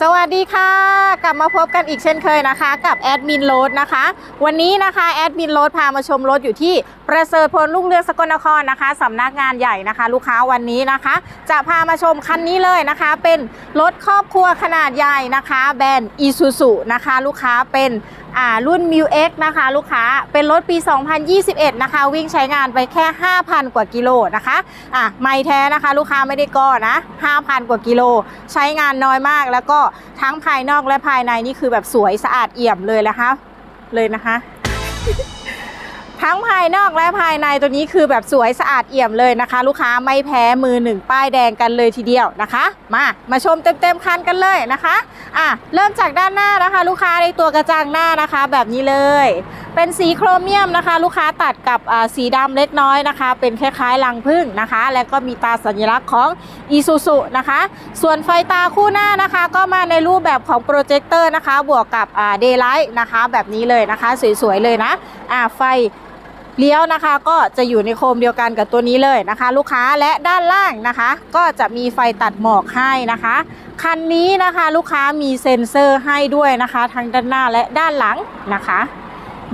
สวัสดีค่ะ กลับมาพบกันอีกเช่นเคยนะคะ กับแอดมินโรดนะคะ วันนี้นะคะแอดมินโรดพามาชมรถอยู่ที่ ประเสริฐพลลุ่งเรือสกลนครนะคะสำนักงานใหญ่นะคะ ลูกค้าวันนี้นะคะ จะพามาชมคันนี้เลยนะคะ เป็นรถครอบครัวขนาดใหญ่นะคะ แบรนด์ Isuzu นะคะ ลูกค้าเป็นรุ่น m ิ X นะคะ ลูกค้าเป็นรถปี 2021 นะคะ วิ่งใช้งานไปแค่ 5,000 กว่ากิโลนะคะอะไม่แท้นะคะ ลูกค้าไม่ได้ก่อนะ 5,000 กว่ากิโล ใช้งานน้อยมาก แล้วก็ทั้งภายนอกและภายในนี่คือแบบสวยสะอาดเอี่ยมเลยนะคะเลยนะคะ ทั้งภายนอกและภายในตัวนี้คือแบบสวยสะอาดเอี่ยมเลยนะคะ ลูกค้าไม่แพ้มือหนึ่งป้ายแดงกันเลยทีเดียวนะคะ มามาชมเต็มๆคันกันเลยนะคะอะเริ่มจากด้านหน้านะคะ ลูกค้าในตัวกระจังหน้านะคะ แบบนี้เลย เป็นสีโครเมียมนะคะ ลูกค้าตัดกับอ่าสีดำเล็กน้อยนะคะ เป็นคล้ายๆรังผึ้งนะคะ แล้วก็มีตาสัญลักษณ์ของอีซูซุนะคะ ส่วนไฟตาคู่หน้านะคะ ก็มาในรูปแบบของโปรเจคเตอร์นะคะ บวกกับเดย์ไลท์นะคะ แบบนี้เลยนะคะ สวยๆเลยนะอ่าไฟ เลี้ยวนะคะก็จะอยู่ในโคมเดียวกันกับตัวนี้เลยนะคะ ลูกค้าและด้านล่างนะคะ ก็จะมีไฟตัดหมอกให้นะคะ คันนี้นะคะลูกค้ามีเซ็นเซอร์ให้ด้วยนะคะ ทั้งด้านหน้าและด้านหลังนะคะ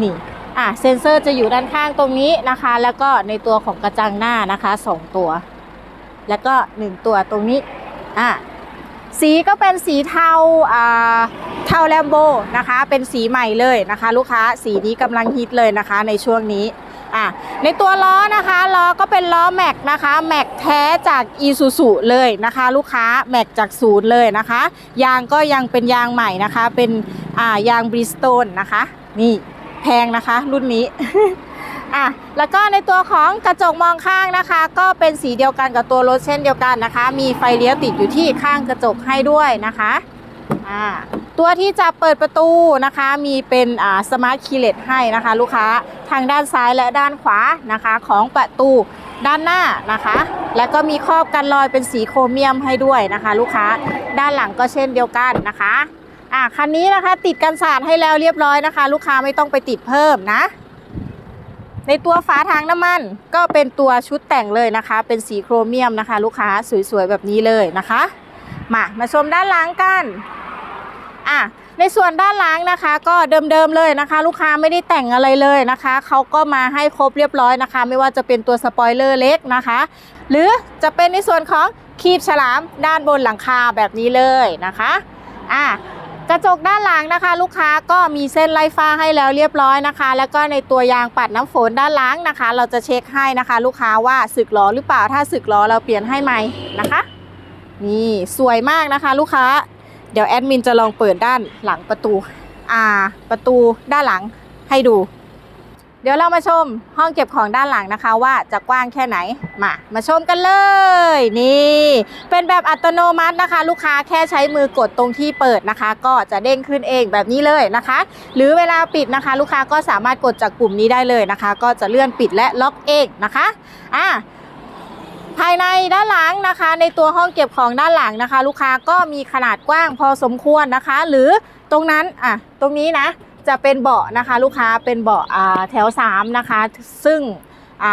นี่อะเซ็นเซอร์จะอยู่ด้านข้างตรงนี้นะคะ แล้วก็ในตัวของกระจังหน้านะคะสองตัว แล้วก็หนึ่งตัวตรงนี้อะสีก็เป็นสีเทาอ่าเทาแลมโบนะคะ เป็นสีใหม่เลยนะคะ ลูกค้าสีนี้กำลังฮิตเลยนะคะในช่วงนี้ อะในตัวล้อนะคะล้อก็เป็นล้อแม็กนะคะแม็กแท้จากอีซูซุเลยนะคะ ลูกค้าแม็กจากศูนย์เลยนะคะ ยางก็ยังเป็นยางใหม่นะคะ เป็นอ่ายางบริสโตนนะคะนี่แพงนะคะรุ่นนี้อะแล้วก็ในตัวของกระจกมองข้างนะคะ ก็เป็นสีเดียวกันกับตัวรถเช่นเดียวกันนะคะ มีไฟเลี้ยวติดอยู่ที่ข้างกระจกให้ด้วยนะคะอ่า ตัวที่จะเปิดประตูนะคะมีเป็นอ่าสมาร์ทคีเลสให้นะคะ ลูกค้าทางด้านซ้ายและด้านขวานะคะของประตูด้านหน้านะคะ แล้วก็มีครอบกันรอยเป็นสีโครเมียมให้ด้วยนะคะ ลูกค้าด้านหลังก็เช่นเดียวกันนะคะอะคันนี้นะคะติดกันสาดให้แล้วเรียบร้อยนะคะ ลูกค้าไม่ต้องไปติดเพิ่มนะ ในตัวฝาถังน้ำมันก็เป็นตัวชุดแต่งเลยนะคะ เป็นสีโครเมียมนะคะ ลูกค้าสวยๆแบบนี้เลยนะคะ มามาชมด้านหลังกัน อะในส่วนด้านหลังนะคะ ก็เดิมๆเลยนะคะ ลูกค้าไม่ได้แต่งอะไรเลยนะคะเขาก็มาให้ครบเรียบร้อยนะคะ ไม่ว่าจะเป็นตัวสปอยเลอร์เล็กนะคะ หรือจะเป็นในส่วนของคีบฉลามด้านบนหลังคาแบบนี้เลยนะคะอะกระจกด้านหลังนะคะ ลูกค้าก็มีเส้นไล่ฟ้าให้แล้วเรียบร้อยนะคะ แล้วก็ในตัวยางปัดน้ำฝนด้านหลังนะคะ เราจะเช็คให้นะคะ ลูกค้าว่าสึกล้อหรือเปล่าถ้าสึกล้อเราเปลี่ยนให้ใหม่นะคะ นี่สวยมากนะคะ ลูกค้า เดี๋ยวแอดมินจะลองเปิดด้านหลังประตูอ่าประตูด้านหลังให้ดู เดี๋ยวเรามาชมห้องเก็บของด้านหลังนะคะ ว่าจะกว้างแค่ไหนมา มาชมกันเลย นี่ เป็นแบบอัตโนมัตินะคะ ลูกค้าแค่ใช้มือกดตรงที่เปิดนะคะ ก็จะเด้งขึ้นเองแบบนี้เลยนะคะ หรือเวลาปิดนะคะ ลูกค้าก็สามารถกดจากปุ่มนี้ได้เลยนะคะ ก็จะเลื่อนปิดและล็อกเองนะคะอะ ภายในด้านหลังนะคะ ในตัวห้องเก็บของด้านหลังนะคะ ลูกค้าก็มีขนาดกว้างพอสมควรนะคะ หรือตรงนั้นอะตรงนี้นะจะเป็นเบาะนะคะ ลูกค้าเป็นเบาะแถว 3 นะคะ ซึ่ง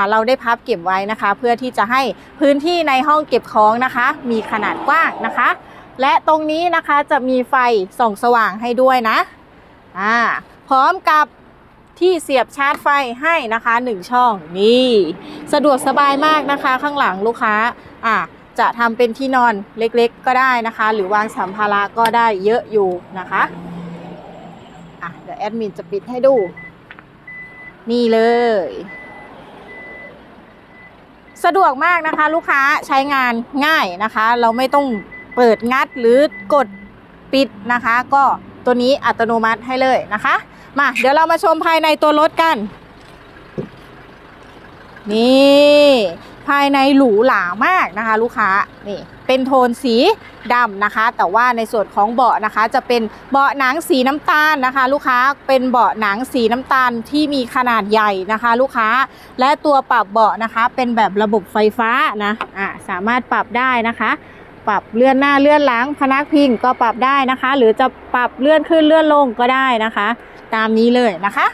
เราได้พับเก็บไว้นะคะ เพื่อที่จะให้พื้นที่ในห้องเก็บของนะคะ มีขนาดกว้างนะคะ และตรงนี้นะคะจะมีไฟส่องสว่างให้ด้วยนะอ่าพร้อมกับ ที่เสียบชาร์จไฟให้นะคะ1ช่องนี่สะดวกสบายมากนะคะ ข้างหลังลูกค้าอ่าจะทำเป็นที่นอนเล็กๆ ก็ได้นะคะ หรือวางสัมภาระก็ได้เยอะอยู่นะคะอะเดี๋ยวแอดมินจะปิดให้ดู นี่เลย สะดวกมากนะคะ ลูกค้าใช้งานง่ายนะคะ เราไม่ต้องเปิดงัดหรือกดปิดนะคะ ก็ตัวนี้อัตโนมัติให้เลยนะคะ มา เดี๋ยวเรามาชมภายในตัวรถกัน นี่ ภายในหรูหรามากนะคะ ลูกค้า นี่ เป็นโทนสีดำนะคะ แต่ว่าในส่วนของเบาะนะคะ จะเป็นเบาะหนังสีน้ำตาลนะคะ ลูกค้า เป็นเบาะหนังสีน้ำตาลที่มีขนาดใหญ่นะคะ ลูกค้า และตัวปรับเบาะนะคะ เป็นแบบระบบไฟฟ้านะ อะ สามารถปรับได้นะคะ ปรับเลื่อนหน้าเลื่อนหลังพนักพิงก็ปรับได้นะคะ หรือจะปรับเลื่อนขึ้นเลื่อนลงก็ได้นะคะ ตามนี้เลยนะคะ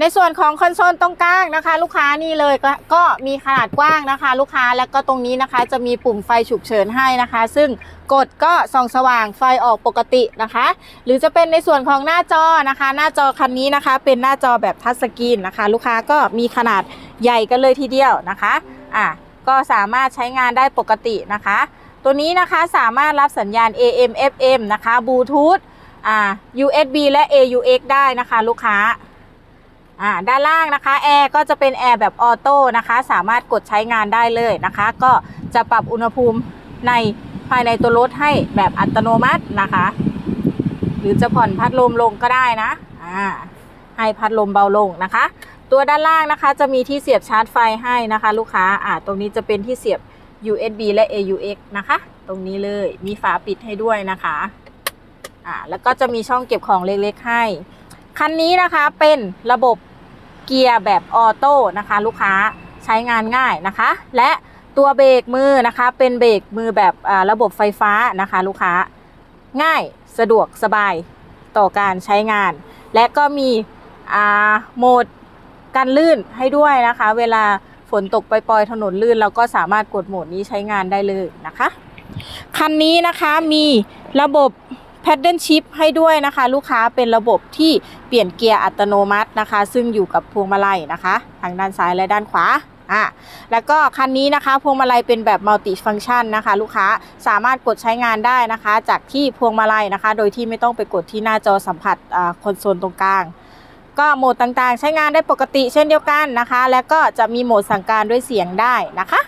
ในส่วนของคอนโซลตรงกลางนะคะ ลูกค้านี่เลยก็ก็มีขนาดกว้างนะคะ ลูกค้าแล้วก็ตรงนี้นะคะ จะมีปุ่มไฟฉุกเฉินให้นะคะ ซึ่งกดก็ส่องสว่างไฟออกปกตินะคะ หรือจะเป็นในส่วนของหน้าจอนะคะ หน้าจอคันนี้นะคะ เป็นหน้าจอแบบทัชสกรีนนะคะ ลูกค้าก็มีขนาดใหญ่กันเลยทีเดียวนะคะอะก็สามารถใช้งานได้ปกตินะคะ ตัวนี้นะคะสามารถรับสัญญาณ AM FM นะคะบลูทูธอ่า USB และ AUX ได้นะคะลูกค้าอ่าด้านล่างนะคะแอร์ก็จะเป็นแอร์แบบออโต้นะคะสามารถกดใช้งานได้เลยนะคะ ก็จะปรับอุณหภูมิในภายในตัวรถให้แบบอัตโนมัตินะคะ หรือจะผ่อนพัดลมลงก็ได้นะอ่าให้พัดลมเบาลงนะคะ ตัวด้านล่างนะคะจะมีที่เสียบชาร์จไฟให้นะคะ ลูกค้าอ่าตรงนี้จะเป็นที่เสียบ USB และ AUX นะคะ ตรงนี้เลยมีฝาปิดให้ด้วยนะคะอ่าแล้วก็จะมีช่องเก็บของเล็กๆให้ คันนี้นะคะเป็นระบบเกียร์แบบออโต้นะคะ ลูกค้าใช้งานง่ายนะคะ และตัวเบรกมือนะคะเป็นเบรกมือแบบอ่าระบบไฟฟ้านะคะ ลูกค้าง่ายสะดวกสบายต่อการใช้งาน และก็มีอ่าโหมดกันลื่นให้ด้วยนะคะ เวลา นตกปล่อยๆถนนลื่นเราก็สามารถกดโหมดนี้ใช้งานได้เลยนะคะ คันนี้นะคะมีระบบ Paddle Shift ให้ด้วยนะคะ ลูกค้าเป็นระบบที่เปลี่ยนเกียร์อัตโนมัตินะคะ ซึ่งอยู่กับพวงมาลัยนะคะ ทางด้านซ้ายและด้านขวาอะแล้วก็คันนี้นะคะพวงมาลัยเป็นแบบมัลติฟัง c t ชันนะคะ ลูกค้าสามารถกดใช้งานได้นะคะ จากที่พวงมาลัยนะคะ โดยที่ไม่ต้องไปกดที่หน้าจอสัมผัสคอนโซลตรงกลาง ก็โหมดต่างๆ ใช้งานได้ปกติเช่นเดียวกันนะคะ แล้วก็จะมีโหมดสั่งการด้วยเสียงได้นะคะ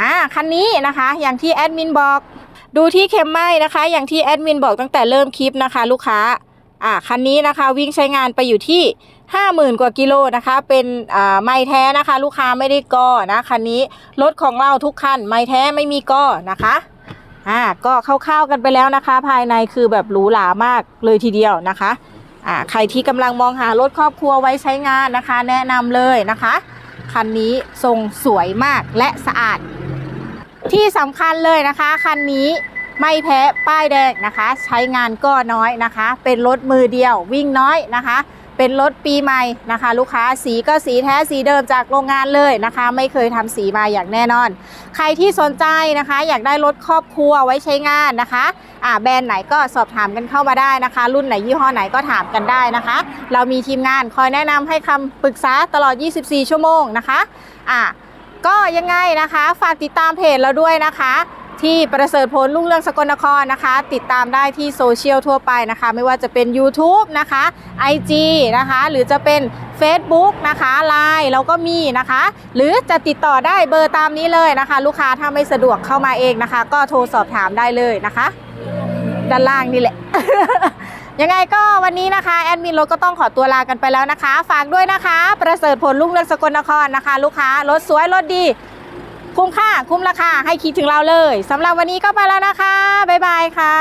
อ่าคันนี้นะคะอย่างที่แอดมินบอก ดูที่เข็มไหม้นะคะ อย่างที่แอดมินบอกตั้งแต่เริ่มคลิปนะคะ ลูกค้าอ่าคันนี้นะคะวิ่งใช้งานไปอยู่ที่50,000 กว่ากิโลนะคะ เป็นอ่าไม้แท้นะคะ ลูกค้าไม่ได้ก่อนะคันนี้รถของเราทุกคันไม้แท้ไม่มีก่อนะคะอ่าก็คร่าวๆกันไปแล้วนะคะ ภายในคือแบบหรูหรามากเลยทีเดียวนะคะ อ่าใครที่กำลังมองหารถครอบครัวไว้ใช้งานนะคะ แนะนำเลยนะคะ คันนี้ทรงสวยมากและสะอาด ที่สำคัญเลยนะคะ คันนี้ไม่แพ้ป้ายแดงนะคะ ใช้งานก็น้อยนะคะ เป็นรถมือเดียววิ่งน้อยนะคะ เป็นรถปีใหม่นะคะ ลูกค้าสีก็สีแท้สีเดิมจากโรงงานเลยนะคะ ไม่เคยทำสีมาอย่างแน่นอน ใครที่สนใจนะคะ อยากได้รถครอบครัวไว้ใช้งานนะคะอ่าแบรนด์ไหนก็สอบถามกันเข้ามาได้นะคะ รุ่นไหนยี่ห้อไหนก็ถามกันได้นะคะ เรามีทีมงานคอยแนะนำให้คำปรึกษาตลอด 24 ชั่วโมงนะคะอ่าก็ยังไงนะคะ ฝากติดตามเพจเราด้วยนะคะ ที่ประเสริฐผลลุ่งเรืองสกลนครนะคะ ติดตามได้ที่โซเชียลทั่วไปนะคะ ไม่ว่าจะเป็น YouTube นะคะ IG นะคะ หรือจะเป็น Facebook นะคะ Line เราก็มีนะคะ หรือจะติดต่อได้เบอร์ตามนี้เลยนะคะ ลูกค้าถ้าไม่สะดวกเข้ามาเองนะคะ ก็โทรสอบถามได้เลยนะคะ ด้านล่างนี่แหละ ยังไงก็วันนี้นะคะแอดมินรถก็ต้องขอตัวลากันไปแล้วนะคะ ฝากด้วยนะคะ ประเสริฐผลลุ่งเรืองสกลนครนะคะ ลูกค้ารถสวยรถดี คุ้มค่าคุ้มราคาให้คิดถึงเราเลยสำหรับวันนี้ก็ไปแล้วนะคะ บ๊ายบายค่ะ